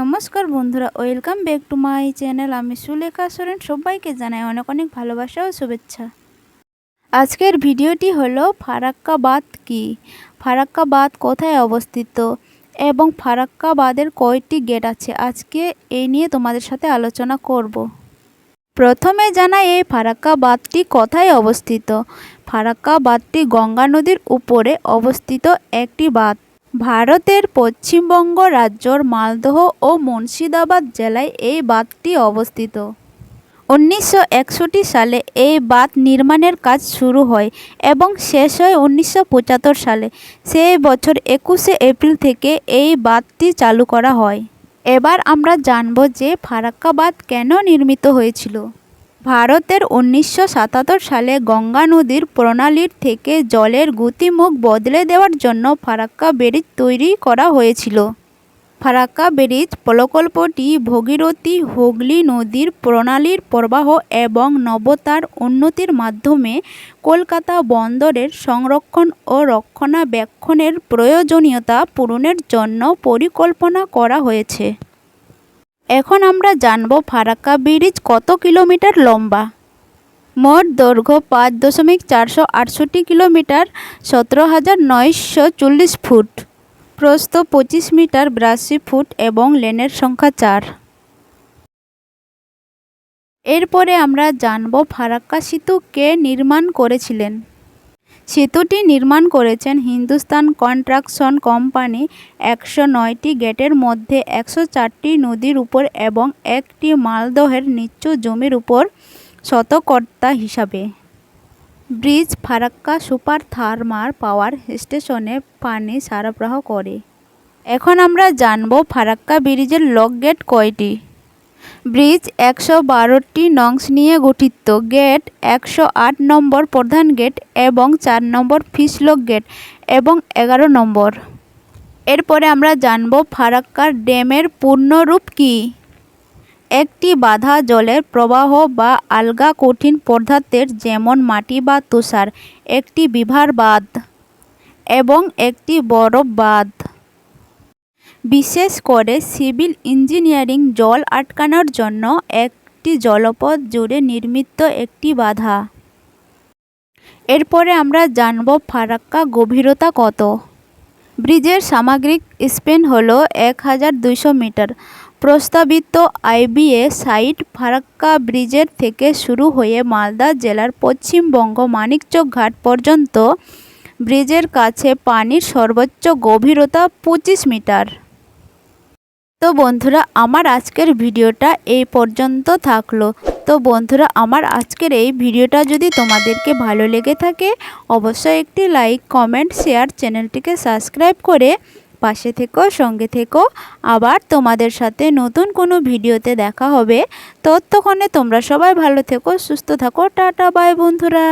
নমস্কার বন্ধুরা, welcome back to my channel. আমি সুলেখা সোরেন, সবাইকে জানাই অনেক অনেক ভালোবাসা ও শুভেচ্ছা। আজকের ভিডিওটি হলো, ফারাক্কাবাদ কি? ফারাক্কাবাদ কোথায় অবস্থিত এবং ফারাক্কাবাদের কয়টি গেট আছে? আজকে এই নিয়ে তোমাদের সাথে আলোচনা করব। প্রথমে জানাই, এই ফারাক্কাবাদটি কোথায় অবস্থিত? ফারাক্কাবাদটি গঙ্গা নদীর উপরে অবস্থিত একটি বাঁধ। ভারতের পশ্চিমবঙ্গ রাজ্যর মালদহ ও মুর্শিদাবাদ জেলায় এই বাঁধটি অবস্থিত। উনিশশো একষট্টি সালে এই বাঁধ নির্মাণের কাজ শুরু হয় এবং শেষ হয় উনিশশো পঁচাত্তর সালে। সেই বছর একুশে এপ্রিল থেকে এই বাঁধটি চালু করা হয়। এবার আমরা জানব যে ফারাক্কা বাঁধ কেন নির্মিত হয়েছিল। ভারতের উনিশশো সাতাত্তর সালে গঙ্গা নদীর প্রণালীর থেকে জলের গতিমুখ বদলে দেওয়ার জন্য ফারাক্কা ব্রিজ তৈরি করা হয়েছিল। ফারাক্কা ব্রিজ প্রকল্পটি ভগীরথী হুগলি নদীর প্রণালীর প্রবাহ এবং নবতার উন্নতির মাধ্যমে কলকাতা বন্দরের সংরক্ষণ ও রক্ষণাবেক্ষণের প্রয়োজনীয়তা পূরণের জন্য পরিকল্পনা করা হয়েছে। এখন আমরা জানব ফারাক্কা ব্রিজ কত কিলোমিটার লম্বা? মোট দৈর্ঘ্য পাঁচ দশমিক চারশো আটষট্টি কিলোমিটার, সতেরো হাজার নয়শো চল্লিশ ফুট। প্রস্থ পঁচিশ মিটার বিরাশি ফুট এবং লেনের সংখ্যা চার। এরপরে আমরা জানব ফারাক্কা সেতু কে নির্মাণ করেছিলেন। সেতুটি নির্মাণ করেছেন হিন্দুস্তান কনস্ট্রাকশন কোম্পানি একশো নয়টি গেটের মধ্যে একশো চারটি নদীর উপর এবং একটি মালদহের নিচু জমির উপর শতকর্তা হিসাবে। Bridge Farakka super thermal power স্টেশনে পানি সরবরাহ করে। এখন আমরা জানব ফারাক্কা ব্রিজের লক গেট কয়টি? ব্রিজ একশো বারোটি নংস নিয়ে গঠিত। গেট একশো আট নম্বর প্রধান গেট এবং চার নম্বর ফিসলক গেট এবং এগারো নম্বর। এরপরে আমরা জানব ফারাক্কার ড্যামের পূর্ণরূপ কী? একটি বাধা জলের প্রবাহ বা আলগা কঠিন পদার্থের যেমন মাটি বা তুষার, একটি বিভার বাঁধ এবং একটি বরফ বাঁধ। বিশেষ করে সিভিল ইঞ্জিনিয়ারিং জল আটকানোর জন্য একটি জলপথ জুড়ে নির্মিত একটি বাধা। এরপরে আমরা জানব ফারাক্কা গভীরতা কত। ব্রিজের সামগ্রিক স্পেন হল এক হাজার দুইশো মিটার। প্রস্তাবিত আইবিএ সাইট ফারাক্কা ব্রিজের থেকে শুরু হয়ে মালদা জেলার পশ্চিমবঙ্গ মানিকচক ঘাট পর্যন্ত ব্রিজের কাছে পানির সর্বোচ্চ গভীরতা পঁচিশ মিটার। তো বন্ধুরা, আমার আজকের ভিডিওটা এই পর্যন্ত থাকল। তো বন্ধুরা, আমার আজকের এই ভিডিওটা যদি তোমাদেরকে ভালো লেগে থাকে, অবশ্যই একটি লাইক, কমেন্ট, শেয়ার চ্যানেলটিকে সাবস্ক্রাইব করে পাশে থেকো, সঙ্গে থেকো। আবার তোমাদের সাথে নতুন কোনো ভিডিওতে দেখা হবে। ততক্ষণে তোমরা সবাই ভালো থেকো, সুস্থ থাকো। টাটা, বাই বন্ধুরা।